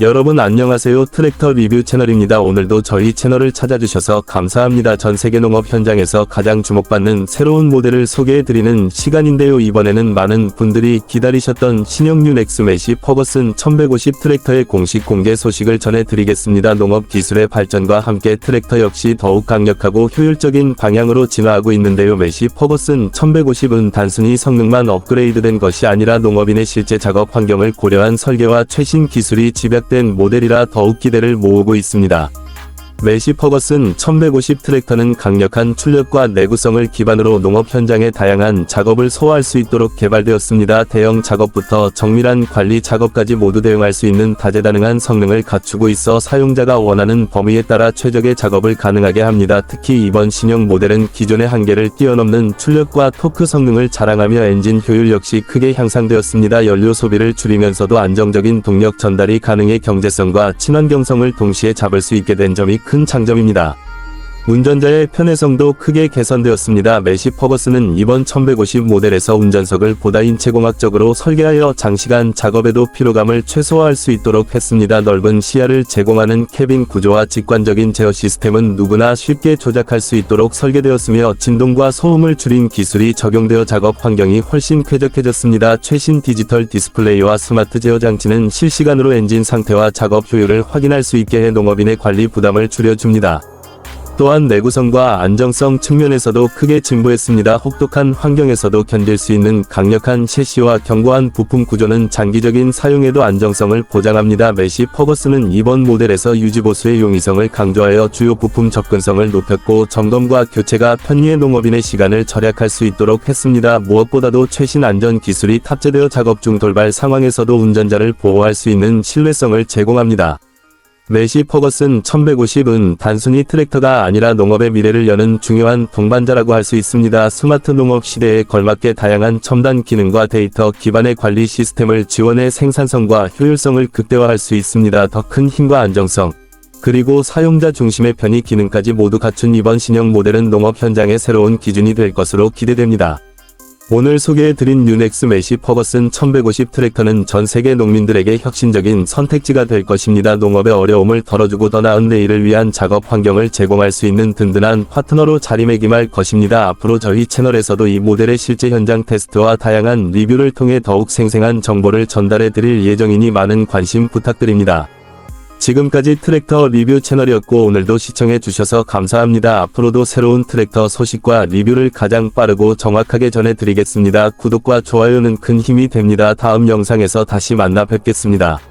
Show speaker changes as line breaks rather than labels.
여러분 안녕하세요 트랙터 리뷰 채널입니다. 오늘도 저희 채널을 찾아주셔서 감사합니다. 전 세계 농업 현장에서 가장 주목받는 새로운 모델을 소개해드리는 시간인데요. 이번에는 많은 분들이 기다리셨던 신형류 넥스메시 퍼거슨 1150 트랙터의 공식 공개 소식을 전해드리겠습니다. 농업 기술의 발전과 함께 트랙터 역시 더욱 강력하고 효율적인 방향으로 진화하고 있는데요. 메시 퍼거슨 1150은 단순히 성능만 업그레이드된 것이 아니라 농업인의 실제 작업 환경을 고려한 설계와 최신 기술이 집약 된 모델이라 더욱 기대를 모으고 있습니다. 메시 퍼거슨 1150 트랙터는 강력한 출력과 내구성을 기반으로 농업 현장의 다양한 작업을 소화할 수 있도록 개발되었습니다. 대형 작업부터 정밀한 관리 작업까지 모두 대응할 수 있는 다재다능한 성능을 갖추고 있어 사용자가 원하는 범위에 따라 최적의 작업을 가능하게 합니다. 특히 이번 신형 모델은 기존의 한계를 뛰어넘는 출력과 토크 성능을 자랑하며 엔진 효율 역시 크게 향상되었습니다. 연료 소비를 줄이면서도 안정적인 동력 전달이 가능해 경제성과 친환경성을 동시에 잡을 수 있게 된 점이 큰 장점입니다. 운전자의 편의성도 크게 개선되었습니다. 메시 퍼거스는 이번 1150 모델에서 운전석을 보다 인체공학적으로 설계하여 장시간 작업에도 피로감을 최소화할 수 있도록 했습니다. 넓은 시야를 제공하는 캐빈 구조와 직관적인 제어 시스템은 누구나 쉽게 조작할 수 있도록 설계되었으며 진동과 소음을 줄인 기술이 적용되어 작업 환경이 훨씬 쾌적해졌습니다. 최신 디지털 디스플레이와 스마트 제어 장치는 실시간으로 엔진 상태와 작업 효율을 확인할 수 있게 해 농업인의 관리 부담을 줄여줍니다. 또한 내구성과 안정성 측면에서도 크게 진보했습니다. 혹독한 환경에서도 견딜 수 있는 강력한 셰시와 견고한 부품 구조는 장기적인 사용에도 안정성을 보장합니다. 메시 퍼거스는 이번 모델에서 유지보수의 용이성을 강조하여 주요 부품 접근성을 높였고 점검과 교체가 편리해 농업인의 시간을 절약할 수 있도록 했습니다. 무엇보다도 최신 안전 기술이 탑재되어 작업 중 돌발 상황에서도 운전자를 보호할 수 있는 신뢰성을 제공합니다. 메시 퍼거슨 1150은 단순히 트랙터가 아니라 농업의 미래를 여는 중요한 동반자라고 할 수 있습니다. 스마트 농업 시대에 걸맞게 다양한 첨단 기능과 데이터 기반의 관리 시스템을 지원해 생산성과 효율성을 극대화할 수 있습니다. 더 큰 힘과 안정성, 그리고 사용자 중심의 편의 기능까지 모두 갖춘 이번 신형 모델은 농업 현장의 새로운 기준이 될 것으로 기대됩니다. 오늘 소개해드린 뉴넥스 메시 퍼거슨 1150 트랙터는 전 세계 농민들에게 혁신적인 선택지가 될 것입니다. 농업의 어려움을 덜어주고 더 나은 내일을 위한 작업 환경을 제공할 수 있는 든든한 파트너로 자리매김할 것입니다. 앞으로 저희 채널에서도 이 모델의 실제 현장 테스트와 다양한 리뷰를 통해 더욱 생생한 정보를 전달해 드릴 예정이니 많은 관심 부탁드립니다. 지금까지 트랙터 리뷰 채널이었고 오늘도 시청해 주셔서 감사합니다. 앞으로도 새로운 트랙터 소식과 리뷰를 가장 빠르고 정확하게 전해드리겠습니다. 구독과 좋아요는 큰 힘이 됩니다. 다음 영상에서 다시 만나 뵙겠습니다.